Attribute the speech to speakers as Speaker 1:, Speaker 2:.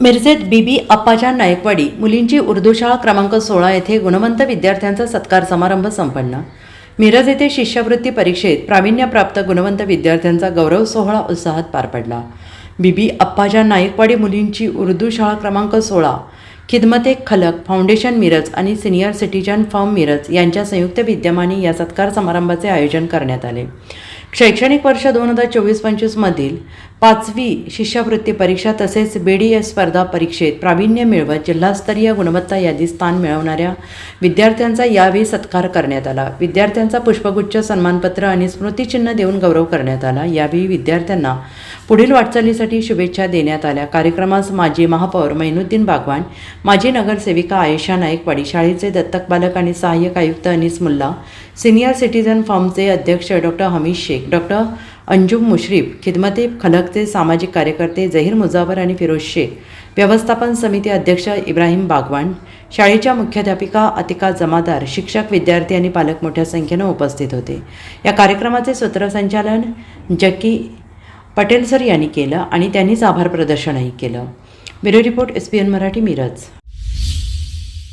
Speaker 1: मिरजेत बीबी अप्पाजान नायकवाडी मुलींची उर्दू शाळा क्रमांक सोळा येथे गुणवंत विद्यार्थ्यांचा सत्कार समारंभ संपन्न. मिरज येथे शिष्यवृत्ती परीक्षेत प्रावीण्यप्राप्त गुणवंत विद्यार्थ्यांचा गौरव सोहळा उत्साहात पार पडला. बीबी अप्पाजान नायकवाडी मुलींची उर्दू शाळा क्रमांक सोळा खिदमते खलक फाउंडेशन मिरज आणि सिनियर सिटीजन फॉर्म मिरज यांच्या संयुक्त विद्यमाने या सत्कार समारंभाचे आयोजन करण्यात आले. शैक्षणिक वर्ष दोन हजार चोवीस पंचवीसमधील पाचवी शिष्यवृत्ती परीक्षा तसेच बी डी एस स्पर्धा परीक्षेत प्रावीण्य मिळवत जिल्हास्तरीय गुणवत्ता यादी स्थान मिळवणाऱ्या विद्यार्थ्यांचा यावेळी सत्कार करण्यात आला. विद्यार्थ्यांचा पुष्पगुच्छ सन्मानपत्र आणि स्मृतिचिन्ह देऊन गौरव करण्यात आला. यावेळी विद्यार्थ्यांना पुढील वाटचालीसाठी शुभेच्छा देण्यात आल्या. कार्यक्रमास माजी महापौर मैनुद्दीन बागवान माजी नगरसेविका आयशा नाईक शाळेचे दत्तक बालक आणि सहाय्यक आयुक्त अनिस मुल्ला सिनियर सिटीझन फॉर्मचे अध्यक्ष डॉक्टर हमीश शेख डॉक्टर अंजुम मुश्रीफ खिदमते खलकचे सामाजिक कार्यकर्ते झहीर मुजावर आणि फिरोज शेख व्यवस्थापन समिती अध्यक्ष इब्राहिम बागवान शाळेच्या मुख्याध्यापिका अतिका जमादार शिक्षक विद्यार्थी आणि पालक मोठ्या संख्येनं उपस्थित होते. या कार्यक्रमाचे सूत्रसंचालन जकी पटेल सर यांनी केलं आणि त्यांनीच आभार प्रदर्शनही केलं. Bureau report S P N Marathi Miraj.